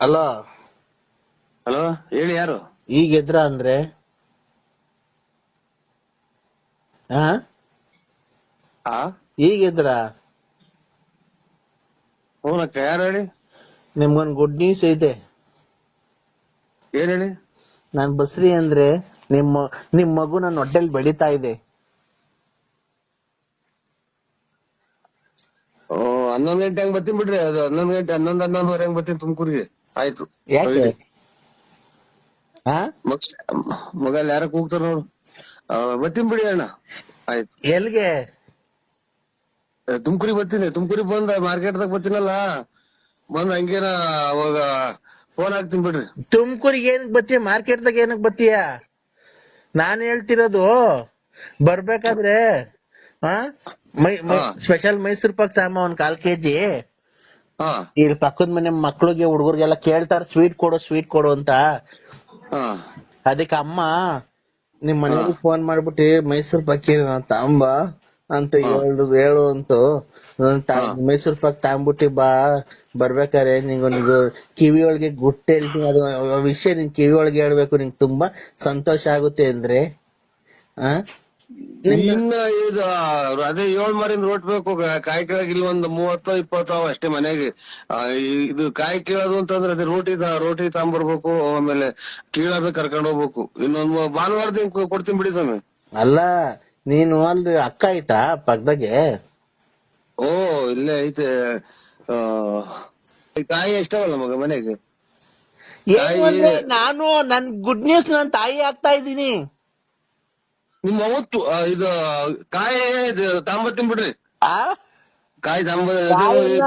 Hello hello ಹೇಳಿ ಯಾರು? ಈಗ ಎದ್ರ ಅಂದ್ರೆ? ಹಾ? ಆ? ಈಗ ಎದ್ರ? ಹ್ಞೂನಕ್ಕ ಯಾರು ಹೇಳಿ? ನಿಮ್ಗೊಂದ್ ಗುಡ್ ನ್ಯೂಸ್ ಐತೆ. ಏನ್ ಹೇಳಿ? ನಾನ್ ಬಸ್ರಿ ಅಂದ್ರೆ ನಿಮ್ಮ ನಿಮ್ ಮಗು ನನ್ನ ಹೊಟ್ಟೆಲ್ ಬೆಳಿತಾ ಇದೆ. ಓ ಹನ್ನೊಂದ್ ಗಂಟೆ ಹಂಗ್ ಬರ್ತೀನಿ ಬಿಡ್ರಿ. ಅದು ಹನ್ನೊಂದ್ ಗಂಟೆ ಹನ್ನೊಂದ್ ಹನ್ನೊಂದುವರೆ ಹಂಗ್ ಬರ್ತೀನಿ ತುಮಕೂರಿಗೆ. ಆಯ್ತು. ಯಾಕೆ? ಹೋಗ್ಲಿ. ಹಾ ಮಗ್- ಮಗ ಅಲ್ಲಿ ಯಾರ ಕೂಗ್ತಾರ ನೋಡು ಬತ್ತೀನಿ ಬಿಡಿ ಅಣ್ಣ. ಆಯ್ತು. ಎಲ್ಗೆ ತುಮಕೂರಿಗೆ ಬರ್ತೀನಿ. ತುಮಕೂರಿಗೆ ಬಂದ ಮಾರ್ಕೆಟ್ದಾಗ ಬರ್ತೀನಲ್ಲ. ಬಂದ್ ಹಂಗೇನ ಅವಾಗ ಫೋನ್ ಹಾಕ್ತೀನಿ ಬಿಡ್ರಿ. ತುಮಕೂರಿಗೆ ಏನಕ್ ಬತ್ತೀಯ ಮಾರ್ಕೆಟ್ದಾಗ ಏನಕ್ ಬತ್ತೀಯ ನಾನ್ ಹೇಳ್ತಿರೋದು ಬರ್ಬೇಕಾದ್ರೆ ಸ್ಪೆಷಲ್ ಮೈಸೂರ್ ಪಾಕ್ ಸಾಂಬ ಒಂದ್ ಕಾಲ್ ಕೆಜಿ. ಇಲ್ಲಿ ಪಕ್ಕದ ಮನೆ ಮಕ್ಳಿಗೆ ಹುಡುಗರಿಗೆಲ್ಲ ಕೇಳ್ತಾರ ಸ್ವೀಟ್ ಕೊಡು ಸ್ವೀಟ್ ಕೊಡು ಅಂತ. ಅದಕ್ಕೆ ಅಮ್ಮ ನಿಮ್ ಮನೆಗೆ ಫೋನ್ ಮಾಡ್ಬಿಟ್ಟು ಮೈಸೂರ್ ಪಾಕ್ ತಾಂಬ ಅಂತ ಹೇಳು ಹೇಳು ಅಂತು. ಮೈಸೂರ್ ಪಾಕ್ ತಾಂಬಿಟ್ಟು ಬಾ ಬರ್ಬೇಕಾರೆ ನಿಂಗೊಂದು ಕಿವಿ ಒಳಗೆ ಗುಟ್ಟೆ ಹೇಳ್ತೀನಿ. ಅದು ವಿಷಯ ನಿನ್ ಕಿವಿ ಒಳಗೆ ಹೇಳ್ಬೇಕು ನಿಂಗೆ ತುಂಬಾ ಸಂತೋಷ ಆಗುತ್ತೆ ಅಂದ್ರೆ. ಇನ್ನ ಇದು ಅದೇ ಏಳ್ ಮರಿಂದ ರೋಟ್ಬೇಕು ಕಾಯಿ ಕೆಳಗ್ ಇಲ್ಲಿ ಒಂದ್ ಮೂವತ್ತೋ ಇಪ್ಪತ್ತೋ ಅವ ಅಷ್ಟೇ ಮನೆಗೆ. ಇದು ಕಾಯಿ ಕೀಳೋದು ಅಂತಂದ್ರೆ ಅದೇ ರೋಟಿ ರೋಟಿ ತಗೊಂಬರ್ಬೇಕು ಆಮೇಲೆ ಕೀಳಬೇಕು ಕರ್ಕೊಂಡ್ ಹೋಗ್ಬೇಕು. ಇನ್ನೊಂದ್ ಭಾನುವಾರ ದಿನ ಕೊಡ್ತೀನಿ ಬಿಡಿ ಸ್ವಾಮಿ. ಅಲ್ಲ ನೀನು ಅಲ್ಲಿ ಅಕ್ಕ ಐತಾ ಪಕ್ಕದಾಗೆ? ಓ ಇಲ್ಲೇ ಐತೆ. ಆ, ಕಾಯಿ ಎಷ್ಟಾವಲ್ಲ ಮಗ ಮನೆಗೆ? ನಾನು ನನ್ ಗುಡ್ ನ್ಯೂಸ್ ನನ್ ತಾಯಿ ಆಗ್ತಾ ಇದ್ದೀನಿ. ನಿಮ್ಮ ಅವತ್ತು ಆ, ಇದು ಕಾಯಿ ಇದು ತಗೊಂಬರ್ತೀನಿ ಬಿಡ್ರಿ. ಆ? ಕಾಯಿ ತಾಂಬ ಕಾಯಿನ?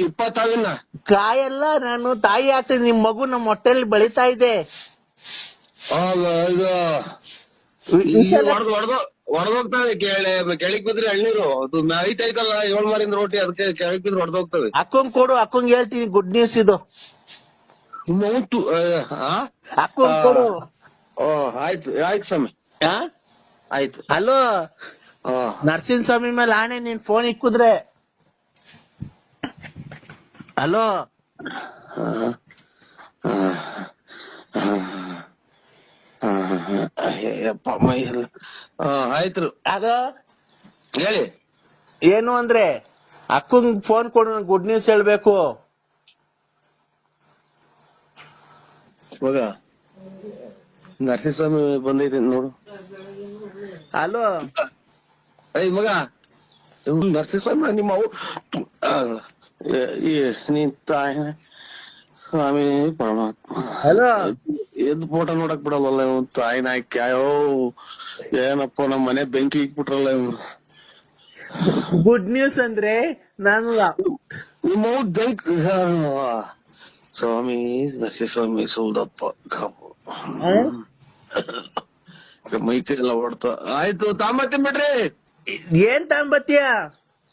ಇಪ್ಪತ್ತಾವಿನ. ಕಾಯಲ್ಲ ನಾನು ತಾಯಿ ಆತ ನಿಮ್ ಮಗು ನಮ್ಮ ಹೊಟ್ಟೆಲಿ ಬೆಳಿತಾ ಇದೆ. ಇದು ವಿ- ವಿಷಯ ಹೊಡೆದು ಹೊಡೆದು ಹೊಡೆದೋಗ್ತವೆ ಕೆಳೆ ಕೆಳಗ್ ಬಿದ್ರೆ ಎಳ್ನೀರು. ಅದು ಹೈಟ್ ಐತಲ್ಲ ಏಳ್ ಮಾರಿಂದ ರೋಟಿ ಅದಕ್ಕೆ ಕೆಳಗ್ ಬಿದ್ರೆ ಹೊಡೆದೋಗ್ತವೆ. ಅಕ್ಕಂಗ್ ಕೊಡು ಅಕ್ಕಂಗ್ ಹೇಳ್ತೀನಿ ಗುಡ್ ನ್ಯೂಸ್ ಇದು. ಮೌಂಟು ಅಕ್ಕಂಗ್ ಕೊಡು. ಓ ಆಯ್ತು ಆಯ್ತು ಸ್ವಾಮಿ. ಆ? ಆಯ್ತು. ಹಲೋ ನರಸಿಂಹ ಸ್ವಾಮಿ ಮೇಲೆ ಆಣೆ ನೀನ್ ಫೋನ್ ಇಕ್ಕುದ್ರೆ. ಹಲೋ ಆಯ್ತು. ಅದು ಹೇಳಿ. ಏನು ಅಂದ್ರೆ ಅಕ್ಕಂಗ್ ಫೋನ್ ಕೊಡು ಗುಡ್ ನ್ಯೂಸ್ ಹೇಳ್ಬೇಕು. ನರಸಿಂಹ ಸ್ವಾಮಿ ಬಂದೈತೆ ನೋಡು. ಹಲೋ ಐ ಮಗ ನರಸಿಂಹಸ್ವಾಮಿ ನಿಮ್ಮ ಅವು ನೀನ್ ತಾಯಿ ಸ್ವಾಮಿ ಪರಮಾತ್ಮ ಹಲೋ ಎದ್ ಫೋಟೋ ನೋಡಕ್ ಬಿಡಲ್ಲ ಇವ್ ತಾಯಿ ನಾಯ್ಕ. ಅಯ್ಯೋ ಏನಪ್ಪ ನಮ್ ಮನೆ ಬೆಂಕಿ ಇಕ್ಬಿಟ್ರಲ್ಲ ಇವ್ರು ಗುಡ್ ನ್ಯೂಸ್ ಅಂದ್ರೆ ನಾನು ನಿಮ್ಮ ಬೆಂಕ್ ಸ್ವಾಮಿ ನರಸಿಂಹಸ್ವಾಮಿ ಸೌದಪ್ಪ. ಕಾಪು ಮೈ ಕೈ ಎಲ್ಲ ಹೊಡ್ತಾ. ಆಯ್ತು ತಾಂಬತ್ತೀನಿ ಬಿಡ್ರಿ. ಏನ್ ತಾಂಬತ್ತೀಯ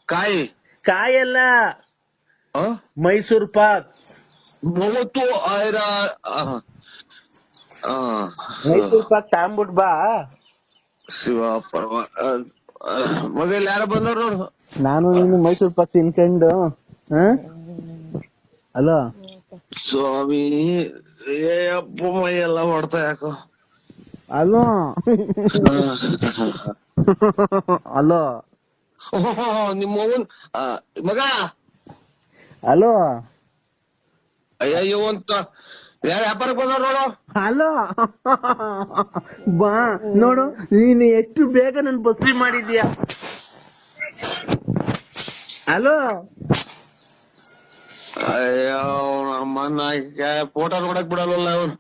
ಕಾಯಿ. ಕಾಯಲ್ಲ. ಆ? ಮೈಸೂರ್ ಪಾಕ್. ಮೂವತ್ತು ಆಯ್ರ ಮೈಸೂರ್ ಪಾಕ್ ತಾಂಬಿಟ್ ಬಾ. ಶಿವ ಆ, ಮಗ ಇಲ್ಲಿ ಯಾರ ಬಂದವ್ರು ನೋಡು. ನಾನು ನೀನು ಮೈಸೂರ್ ಪಾಕ್ ತಿನ್ಕೊಂಡು ಹಲೋ ಸ್ವಾಮಿ ಏ ಅಪ್ಪ ಮೈ ಎಲ್ಲ ಹೊಡ್ತಾ ಯಾಕೋ. Hello hello. ನಿಮ್ಮ ಮಗ. ಅಲೋ. ಅಯ್ಯಯ್ಯೋ ಅಂತ. ವ್ಯಾಪಾರಕ್ಕೆ ಬಂದ ನೋಡು. ಅಲೋ. ಬಾ ನೋಡು ನೀನು ಎಷ್ಟು ಬೇಗ ನನ್ ಬಸ್ರಿ ಮಾಡಿದ್ಯಾ? ಅಲೋ. ಅಯ್ಯೋ ನಮ್ಮನ್ನ ಫೋಟೋ ನೋಡಕ್ ಬಿಡಲ್ವಲ್ಲ ಅವ್ನು.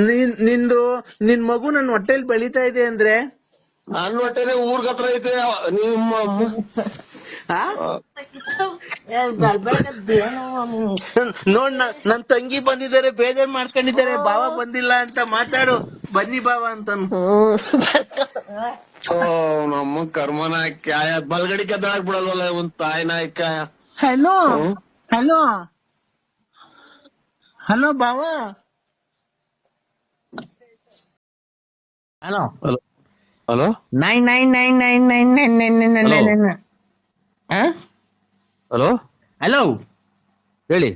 ನಿನ್ ನಿಂದು ನಿನ್ ಮಗು ನನ್ ಹೊಟ್ಟೆಲ್ ಬೆಳಿತಾ ಇದೆ ಅಂದ್ರೆ? ನನ್ನ ಹೊಟ್ಟೆನೆ ಊರ್ಗ್ ಹತ್ರ ಐತೆ ನಿಮ್ಮ ಆ? ನೋಡ್ ನ- ನನ್ ತಂಗಿ ಬಂದಿದ್ದಾರೆ ಬೇಜಾರ್ ಮಾಡ್ಕೊಂಡಿದ್ದಾರೆ ಬಾವ ಬಂದಿಲ್ಲ ಅಂತ ಮಾತಾಡು. ಬನ್ನಿ ಬಾವ ಅಂತ ಓ ನಮ್ಮ ಕರ್ಮನ ಕ್ಯಾಯ ಬಲ್ಗಡಿ ಕೆದ್ದಾಕ್ ಬಿಡಲ್ವಲ್ಲ ಒಂದ್ ತಾಯಿ ನಾಯಕ ಹಲೋ ಹಲೋ. ಹಲೋ ಬಾವ hello hello hello nine nine nine nine nine nine nine nine nine Hello. Nine hello hello ಹೇಳಿ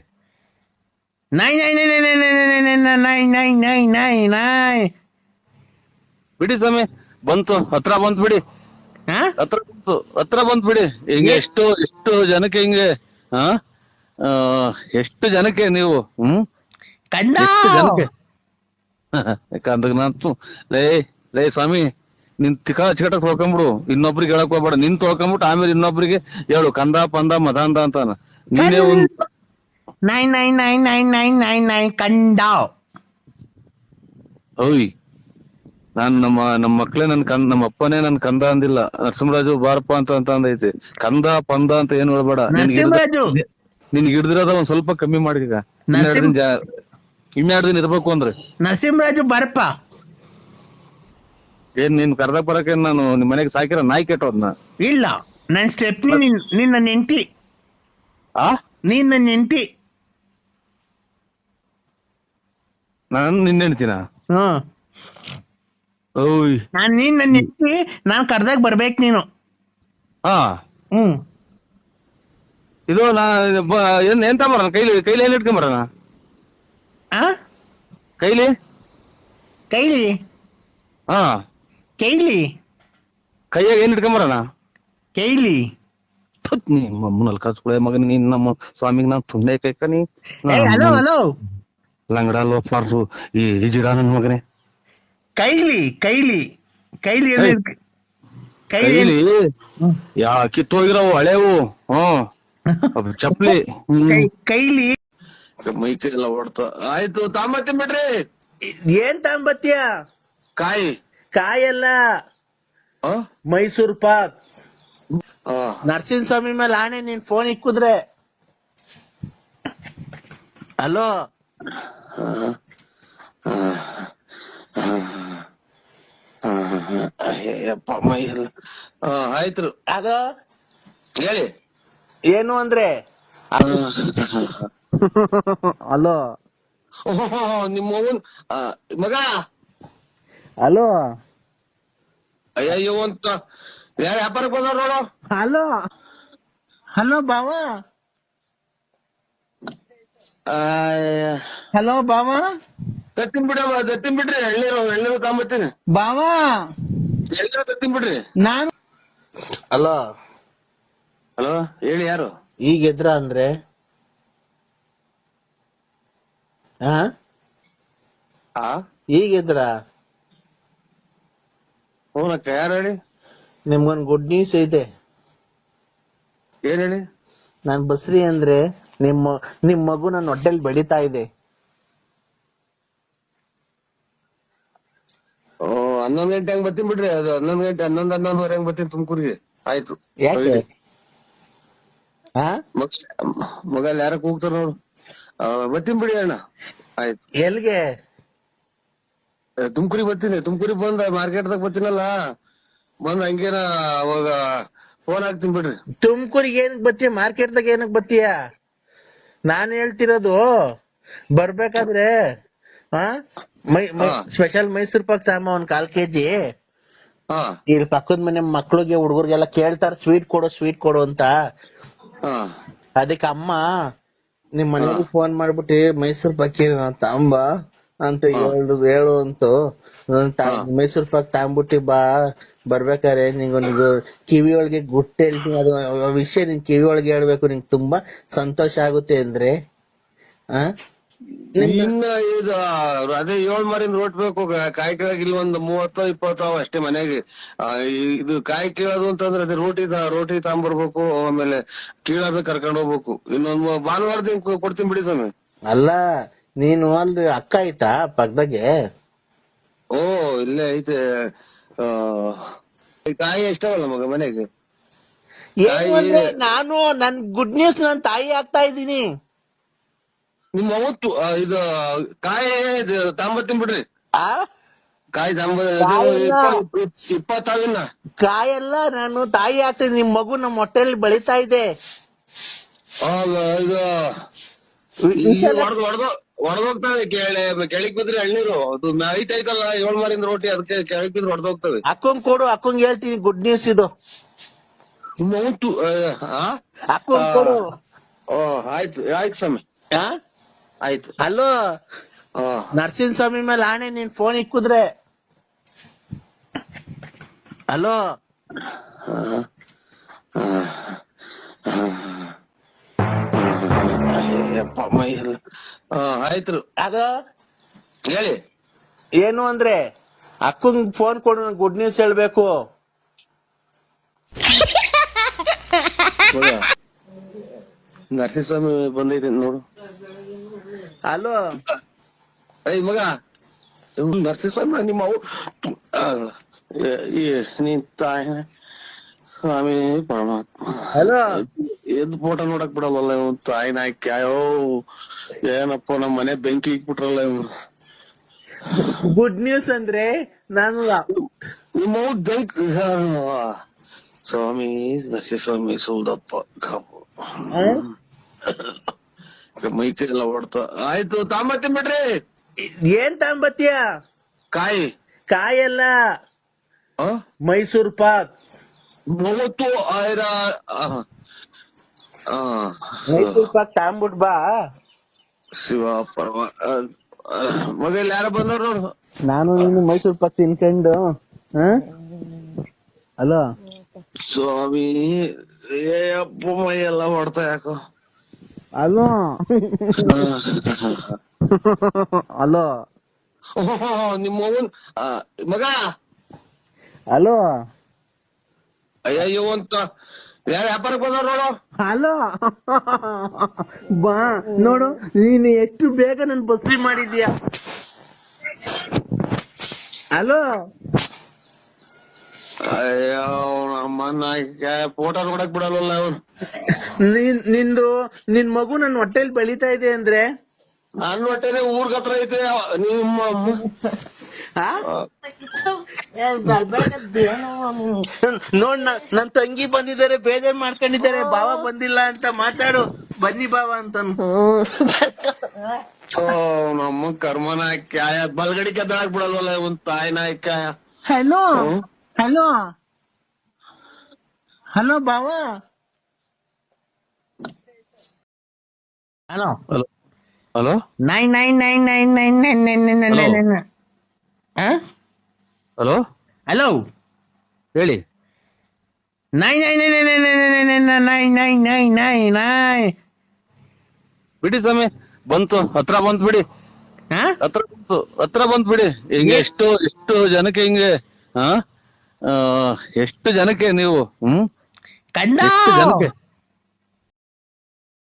nine nine nine nine nine nine nine nine nine ನೈ ನೈ ಬಿಡಿ ಸ್ವಾಮಿ ಬಂತು ಹತ್ರ ಬಂತು ಬಿಡಿ ಹತ್ರ ಬಂತು ಹತ್ರ ಬಂತ ಬಿಡಿ ಹಿಂಗೆ ಎಷ್ಟು ಎಷ್ಟು ಜನಕ್ಕೆ ಹಿಂಗೆ ಹಾ ಎಷ್ಟು ಜನಕ್ಕೆ ನೀವು ಹ್ಮ್ ಎಷ್ಟು ಜನಕ್ಕೆ ಯಾಕಂದ್ರೆ ನಾನು ಲೇ ಲೇ ಸ್ವಾಮಿ ನಿನ್ ತಿಕಾ ಚಿಕಟ ತೊಳ್ಕೊಂಬಿಡು ಇನ್ನೊಬ್ರಿಗೆ ಹೇಳಕ್ ಹೋಗ್ಬೇಡ. ನಿನ್ ತೊಳ್ಕೊಂಬಿಟ್ಟು ಆಮೇಲೆ ಇನ್ನೊಬ್ರಿಗೆ ಹೇಳು ಕಂದ ಪಂದ ಮದಾಂದ ಅಂತ ನೀನೇ ಒಂದ್ nine nine nine nine nine nine nine ಕಂಡ. ಓಯ್ ನಾನ್ ನಮ್ಮ ನಮ್ಮ ಮಕ್ಳೇ ನನ್ ಕಂದ ನಮ್ಮ ಅಪ್ಪನೇ ನನ್ ಕಂದ ಅಂದಿಲ್ಲ. ನರಸಿಂಹರಾಜು ಬಾರಪ್ಪ ಅಂತ ಅಂತ ಅಂದೈತಿ. ಕಂದ ಪಂದ ಅಂತ ಏನ್ ಹೇಳ್ಬೇಡ. ನರಸಿಂಹರಾಜು! ನಿನ್ಗೆ ಹಿಡ್ದಿರೋದ ಒಂದ್ ಸ್ವಲ್ಪ ಕಮ್ಮಿ ಮಾಡಿ ಈಗ ಇನ್ನೆರಡು ದಿನ ಇರ್ಬೇಕು ಅಂದ್ರೆ. ನರಸಿಂಹರಾಜು ಬರಪ್ಪ. ಏನ್ ನಿನ್ ಕರ್ದಕ್ ಬರಕ್ಕೆ ನಾನು ನಿಮ್ ಮನೆಗೆ ಸಾಕಿರ ನಾಯಿ ಕೆಟ್ಟೋದ್ನ? ಇಲ್ಲ ನನ್ ಸ್ಟೆಪ್ನಿ ನಿನ್ ನಿನ್ನ ನೆಂಟಿ. ಆ? ನೀನ್ ನನ್ನ ನೆಂಟಿ. ನಾನು ನಿನ್ನ ಹೇಳ್ತೀನ ಹ್ಮ್ ಓಯ್. ನಾನ್ ನೀನ್ ನನ್ನ ನೆಂಟಿ ನಾನ್ ಕರ್ದಾಗ ಬರ್ಬೇಕು ನೀನು. ಹಾ. ಹ್ಮ್. ಇದು ನಾ ಬ- ಏನ್ ಎಂತ ಬರೋಣ ಕೈಲಿ ಕೈಲಿ ಏನ್ ಇಟ್ಕೊಂಬರೋಣ ಆ? ಕೈಲಿ? ಕೈಲಿ? ಹಾ. ಕೈಲಿ ಕೈಯಾಗ ಏನ್ ಇಟ್ಕೊಂಬರಣ ಕೈಲಿ ಅಮ್ಮನಲ್ಲಿ ಕಚ್ಕೊಳೆ ಮಗನ ನೀನ್ ನಮ್ಮ ಸ್ವಾಮಿಗ್ ನಾನ್ ತುಂಡೆ ಕೈಕ ನೀ ಹಲೋ ಹಲೋ. ಲಂಗಡ ಲೋಫಾರ್ಸು ಈ ಹಿಜಿಡ ನನ್ ಮಗನೇ. ಕೈಲಿ ಕೈಲಿ ಕೈಲಿ ಕೈಲಿ ಯಾ ಕಿತ್ತೋಗಿರವು ಹಳೆವು? ಹ್ಮ್ ಚಪ್ಲಿ ಕೈಲಿ. ಮೈ ಕೈ ಎಲ್ಲ ಓಡ್ತ ಆಯ್ತು ತಾಂಬತ್ತೀನಿ ಬಿಡ್ರಿ. ಏನ್ ತಾಂಬತ್ಯ ಕಾಯಿ. ಕಾಯಲ್ಲ. ಆ? ಮೈಸೂರ್ ಪಾಕ್. ಆ. ನರಸಿಂಹ ಸ್ವಾಮಿ ಮೇಲೆ ಆಣೆ ನೀನ್ ಫೋನ್ ಇಕ್ಕುದ್ರೆ. ಹಲೋ. ಆಯ್ತು ಅದು ಹೇಳಿ. ಏನು ಅಂದ್ರೆ? ಹಲೋ. ನಿಮ್ಮ ಮಗ? ಹಲೋ? ಅಯ್ಯಯ್ಯೋ ಅಂತ. ಯಾರ ವ್ಯಾಪಾರಕ್ಕೆ ಬಂದವ್ರು ನೋಡು. ಹಲೋ? ಹಲೋ ಬಾವ ಹಲೋ ಬಾವ ತತ್ತಿನ್ ಬಿಡ ತತ್ತಿನ್ ಬಿಡ್ರಿ. ಎಳ್ನೀರು ಎಳ್ನೀರು ತಗೊಂಬತ್ತೀನಿ. ಬಾವ ಎಳ್ನೀರು ತತ್ತಿನ್ ಬಿಡ್ರಿ. ನಾನು ಹಲೋ ಹಲೋ ಹೇಳಿ ಯಾರು? ಈಗ ಎದ್ರ ಅಂದ್ರೆ? ಹಾ ಆ? ಈಗ ಎದ್ರ? ಹ್ಞೂನಕ್ಕ ಯಾರು ಹೇಳಿ? ನಿಮ್ಗೊಂದು ಗುಡ್ ನ್ಯೂಸ್ ಐತೆ ಏನ್ ಹೇಳಿ? ನಾನ್ ಬಸ್ರಿ ಅಂದ್ರೆ ನಿಮ್ಮ ನಿಮ್ ಮಗು ನನ್ನ ಹೊಟ್ಟೆಲ್ ಬೆಳಿತಾ ಇದೆ. ಓ ಹನ್ನೊಂದ್ ಗಂಟೆ ಹಂಗ್ ಬರ್ತೀನಿ ಬಿಡ್ರಿ ಅದು ಹನ್ನೊಂದ್ ಗಂಟೆ ಹನ್ನೊಂದ್ ಹನ್ನೊಂದುವರೆ ಹಂಗ್ ಬರ್ತೀನಿ ತುಮಕೂರಿಗೆ. ಆಯ್ತು. ಯಾಕೆ? ಹಾ ಮಗ್- ಯಾರ ಕೂಗ್ತಾರ ನೋಡು. ಬರ್ತೀನಿ ಬಿಡಿ ಅಣ್ಣ. ಆಯ್ತು. ಎಲ್ಗೆ? ತುಮಕೂರಿಗೆ ಬರ್ತೀನಿ. ತುಮಕೂರಿಗೆ ಬಂದ ಮಾರ್ಕೆಟ್ ದಾಗ ಬರ್ತೀನಲ್ಲ. ಬಂದ್ ಹಂಗೇನ ಅವಾಗ ಫೋನ್ ಹಾಕ್ತೀನಿ ಬಿಡ್ರಿ. ತುಮಕೂರಿಗೆ ಏನಕ್ ಬತ್ತೀಯ ಮಾರ್ಕೆಟ್ ದಾಗ ಏನಕ್ ಬತ್ತೀಯ ನಾನ್ ಹೇಳ್ತಿರೋದು ಬರ್ಬೇಕಾದ್ರೆ ಮೈ ಸ್ಪೆಷಲ್ ಮೈಸೂರ್ ಪಾಕ್ ಸಾಮ ಒಂದ್ ಕಾಲ್ ಕೆಜಿ. ಹಾ. ಇಲ್ಲಿ ಪಕ್ಕದ ಮನೆ ಮಕ್ಳಿಗೆ ಹುಡುಗರಿಗೆಲ್ಲ ಕೇಳ್ತಾರ ಸ್ವೀಟ್ ಕೊಡು ಸ್ವೀಟ್ ಕೊಡು ಅಂತ. ಅದಕ್ಕೆ ಅಮ್ಮ ನಿಮ್ ಮನೆಗೆ ಫೋನ್ ಮಾಡ್ಬಿಟ್ಟು ಮೈಸೂರ್ ಪಾಕ್ ತಾಂಬ? ಅಂತ ಹೇಳು ಹೇಳು ಅಂತು. ಮೈಸೂರ್ ಪಾಕ್ ತಾಂಬಿಟ್ಟು ಬಾ ಬರ್ಬೇಕಾರೆ ನಿಂಗೊಂದು ಕಿವಿ ಒಳಗೆ ಗುಟ್ಟು ಹೇಳ್ತೀನಿ. ಅದು ವಿಷಯ ನಿನ್ ಕಿವಿ ಒಳಗೆ ಹೇಳ್ಬೇಕು ನಿಂಗೆ ತುಂಬಾ ಸಂತೋಷ ಆಗುತ್ತೆ ಅಂದ್ರೆ. ಆ? ಇನ್ನ ಇದು ಅದೇ ಏಳ್ ಮರಿಂದ ರೋಟ್ ಬೇಕು. ಕಾಯಿ ಕೇಳಕ್ ಇಲ್ಲಿ ಒಂದ್ ಮೂವತ್ತೋ ಇಪ್ಪತ್ತೋ ಅಷ್ಟೇ ಮನೆಗೆ. ಇದು ಕಾಯಿ ಕೀಳೋದು ಅಂತಂದ್ರೆ ಅದೇ ರೋಟಿ ರೋಟಿ ತಗೊಂಬರ್ಬೇಕು ಆಮೇಲೆ ಕೀಳಬೇಕು ಕರ್ಕೊಂಡ್ ಹೋಗ್ಬೇಕು. ಇನ್ನೊಂದ್ ಭಾನುವಾರದಿಂದ ಭಾನುವಾರದ ಕೊಡ್ತೀನಿ ಬಿಡಿ ಸ್ವಾಮಿ. ಅಲ್ಲ ನೀನು ಅಲ್ಲಿ ಅಕ್ಕ ಐತಾ ಪಕ್ಕದಾಗೆ? ಓ ಇಲ್ಲೇ ಐತೆ. ಆ, ತಾಯಿ ಇಷ್ಟವಲ್ಲ ಮಗ ಮನೆಗೆ? ಏನು ಅಂದ್ರೆ ನಾನು ನನ್ ಗುಡ್ ನ್ಯೂಸ್ ನನ್ ತಾಯಿ ಆಗ್ತಾ ಇದ್ದೀನಿ. ನಿಮ್ಮ ಅವತ್ತು ಆ, ಇದು ಕಾಯಿ ಇದು ತಾಂಬತ್ತೀನಿ ಬಿಡ್ರಿ ಆ? ಕಾಯಿ ತಾಂಬ ಕಾಯಿ ಎಲ್ಲ ಇಪ್ಪತ್ತಾವಿನ ಕಾಯಲ್ಲ ನಾನು ತಾಯಿ ಆಗ್ತೀನಿ ನಿಮ್ ಮಗು ನಮ್ಮ ಹೊಟ್ಟೆಲಿ ಬೆಳಿತಾ ಇದೆ. ಇದು ಕೆಳೆ ಕೆಳಗ್ ಬಿದ್ರೆ ಎಳ್ನೀರು. ಅದು ನೈಟ್ ಐತಲ್ಲ ಏಳ್ ಮಾರಿಂದ ರೋಟಿ ಅದಕ್ಕೆ ಕೆಳಗ್ ಬಿದ್ರೆ ಹೊಡೆದೋಗ್ತವೆ ಅಕ್ಕಂಗ್ ಕೊಡು ಅಕ್ಕಂಗ್ ಹೇಳ್ತೀನಿ ಗುಡ್ ನ್ಯೂಸ್ ಇದು. ಮೌಂಟು? ಅಕ್ಕಂಗ್ ಕೊಡು. ಓ ಆಯ್ತು ಆಯ್ತು ಸ್ವಾಮಿ? ಆಯ್ತು. ಅಲ್ಲೋ ನರಸಿಂಹ ಸ್ವಾಮಿ ಮೇಲೆ ಆಣೆ ನೀನ್ ಫೋನ್ ಇಕ್ಕುದ್ರೆ. ಅಲೋ ಯಪ್ಪ ಮೈ ಎಲ್ಲ ಹಾ ಆಯ್ತು ಅದು ಹೇಳಿ. ಏನು ಅಂದ್ರೆ ಅಕ್ಕಂಗ್ ಫೋನ್ ಕೊಡು ಗುಡ್ ನ್ಯೂಸ್ ಹೇಳ್ಬೇಕು. ನರಸಿಂಹಸ್ವಾಮಿ ಬಂದೈತೆ ನೋಡು. ಅಲೋ? ಏಯ್ ಮಗ. ಇವ್ನು ನರಸಿಂಹಸ್ವಾಮಿ ನಿಮ್ಮ ಅವು ಆ, ಏ- ಈ ನೀನ್ ತಾಯಿ ಸ್ವಾಮಿ ಪರಮಾತ್ಮ. ಹಲೋ ಎದ್ ಫೋಟೋ ನೋಡಕ್ ಬಿಡಲ್ಲ ಇವ್ ತಾಯಿ ನಾಯ್ಕ ಅಯ್ಯೋ ಏನಪ್ಪ ನಮ್ ಮನೆ ಬೆಂಕಿ ಇಕ್ಬಿಟ್ರಲ್ಲ ಇವ್ರು ಗುಡ್ ನ್ಯೂಸ್ ಅಂದ್ರೆ ನಾನು ನಿಮ್ಮ ಸ್ವಾಮಿ ನರಸಿಂಹಸ್ವಾಮಿ ಸುಲ್ದಪ್ಪ ಕಾಪು ಕೈ ಎಲ್ಲ ಹೊಡ್ತ ಆಯ್ತು ತಾಂಬತ್ತೀನಿ ಬಿಡ್ರಿ. ಏನ್ ತಾಂಬತ್ಯ ಕಾಯಿ. ಕಾಯಲ್ಲ. ಆ? ಮೈಸೂರ್ ಪಾಕ್. ಮೂವತ್ತು ಆಯ್ರ ಮೈಸೂರ್ ಪಾಕ್ ತಾಂಬಿಟ್ ಬಾ. ಶಿವ ಆ, ಮಗ ಇಲ್ಲಿ ಯಾರ ಬಂದವ್ರು ನೋಡು. ನಾನು ನೀನು ಮೈಸೂರ್ ಪಾಕ್ ತಿನ್ಕೊಂಡು ಹಲೋ ಸ್ವಾಮಿ ಏ ಅಪ್ಪ ಮೈ ಎಲ್ಲ ಹೊಡ್ತಾ ಯಾಕೋ? ಅಲೋ? ಅಲೋ? ನಿಮ್ಮ ಮಗ? ಅಲೋ? ಅಯ್ಯಯ್ಯೋ ಅಂತ. ಯಾರ ವ್ಯಾಪಾರಕ್ಕೆ ಬಂದವ್ರು ನೋಡು. ಹಲೋ. ಬಾ ನೋಡು ನೀನು ಎಷ್ಟು ಬೇಗ ನನ್ ಬಸ್ರಿ ಮಾಡಿದ್ಯಾ? ಹಲೋ. ಅಯ್ಯೋ ನಮ್ಮನ್ನ ಫೋಟೋ ನೋಡಕ್ ಬಿಡಲ್ಲ ಅವ್ರು ನಿನ್ ನಿಂದು ನಿನ್ ಮಗು ನನ್ ಹೊಟ್ಟೆಲ್ ಬೆಳಿತಾ ಇದೆ ಅಂದ್ರೆ? ನನ್ನ ಹೊಟ್ಟೆನೆ ಊರ್ಗತ್ರ ಐತೆ ನಿಮ್ಮ ನೋಡ್ ನ- ನನ್ ತಂಗಿ ಬಂದಿದ್ದಾರೆ ಬೇಜಾರ್ ಮಾಡ್ಕೊಂಡಿದ್ದಾರೆ ಬಾವ ಬಂದಿಲ್ಲ ಅಂತ ಮಾತಾಡು ಬನ್ನಿ ಬಾವ ಅಂತ ಓ ನಮ್ಮ ಕರ್ಮ ಕಾಯ ಬಲ್ಗಡಿ ಕೆದ್ದಾಕ್ ಬಿಡೋದಲ್ಲ ಒಂದ್ ತಾಯಿ ನಾಯ್ಕಾಯ ಹಲೋ? ಹಲೋ ಹಲೋ ಬಾವ hello hello hello nine nine nine nine nine nine nine nine nine nine hello hello ಹೇಳಿ nine nine nine nine nine nine nine nine nine nine ಬಿಡಿ ಸ್ವಾಮಿ ಬಂತು ಹತ್ರ ಬಂತು ಬಿಡಿ ಹತ್ರ ಬಂತು ಹತ್ರ ಬಂತು ಬಿಡಿ ಹಿಂಗೆ ಎಷ್ಟು ಎಷ್ಟು ಜನಕ್ಕೆ ಹಿಂಗೆ ಎಷ್ಟು ಜನಕ್ಕೆ ನೀವು ಹ್ಮ್ ಎಷ್ಟು ಜನಕ್ಕೆ